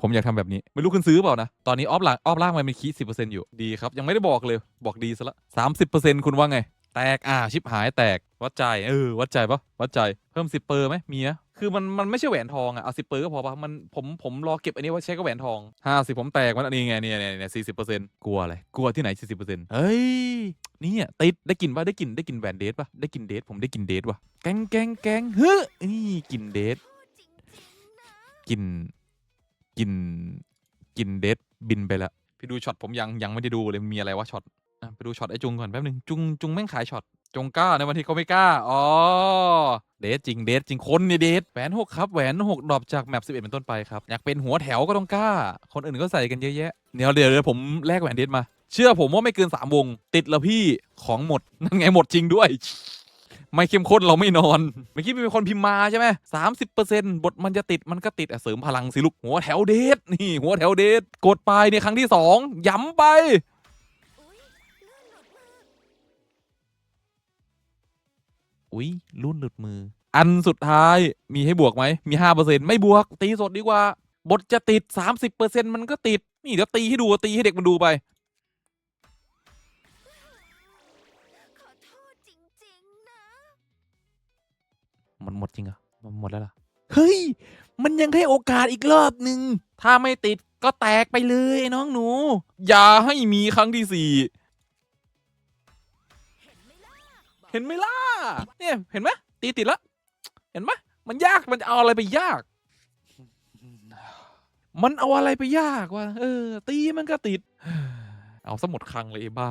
ผมอยากทำแบบนี้ ไม่รู้คุณซื้อเปล่านะ ตอนนี้ออฟหลังออฟล่างมันเป็นคีสิบเปอร์เซ็นต์อยู่ดีครับ ยังไม่ได้บอกเลยบอกดีซะละสามสิบเปอร์เซ็นต์คุณว่าไง แตกอ่าชิบหายแตกวัดใจเออวัดใจปะวัดใจเพิ่มสิบเปอร์ไหมมีอะคือมันมันไม่ใช่แหวนทองอะเอาสิบเปอร์ก็พอปะมันผมผมรอเก็บอันนี้ไว้ใช้กับแหวนทองห้าสิบผมแตกมันอันนี้ไงเนี่ยเนี่ยเนี่ยสี่สิบเปอร์เซ็นต์กลัวอะไรกลัวที่ไหนสี่สิบเปอร์เซ็นต์เฮ้ยเนี่ยติดได้กลินปะได้กลินได้กลินแหวนเดทปะได้กลินเดทผมได้กลินเดทวะแกงแกงแกงเฮ้ยนี่กลินเดทกลิน กินกินเดทบินไปละพี่ดูช็อตผมยังยังไม่ได้ดูเลยมีอะไรวะช็อตอะไปดูช็อตไอ้จุงก่อนแป๊บนึงจุงจุงแม่งขายช็อตจงกล้าในวันที่เขาไม่กล้า อ๋อ เดทจริง เดทจริง คนเนี่ยเดทแหวนหกครับแหวนหกดรอปจากแมปสิบเอ็ดเป็นต้นไปครับ อยากเป็นหัวแถวก็ต้องกล้า คนอื่นก็ใส่กันเยอะแยะ เดี๋ยเดี๋ยวเดี๋ยวผมแลกแหวนเดทมา เชื่อผมว่าไม่เกินสามวง ติดแล้วพี่ของหมด นั่นไงหมดจริงด้วย ไม่เข้มข้นเราไม่นอน เมื่อกี้มีคนพิมพ์มาใช่ไหมสามสิบเปอร์เซ็นต์บทมันจะติดมันก็ติดเสริมพลังสิลูกหัวแถวเดทนี่หัวแถวเดทกดไปในครั้งที่สองย้ำไปอุ๊ยรุ่นหลุดมือ อันสุดท้ายมีให้บวกไหม มีห้าเปอร์เซ็นไม่บวก ตีสดดีกว่า บทจะติดสามสิบเปอร์เซ็นมันก็ติด นี่เดี๋ยวตีให้ดูตีให้เด็กมันดูไป มันหมดจริงเหรอมันหมดแล้วล่ะเฮ้ย มันยังให้โอกาสอีกรอบหนึ่งถ้าไม่ติดก็แตกไปเลยไอ้น้องหนู อย่าให้มีครั้งที่สี่เห็นไหมล่ะบอกเห็นไหมล่ะเนี่ยเห็นไหมตีติดแล้วเห็นไหมมันยากมันจะเอาอะไรไปยาก มันเอาอะไรไปยากวะเออ ตีมันก็ติด เอาสมดครั้งเลยไอ้บ้า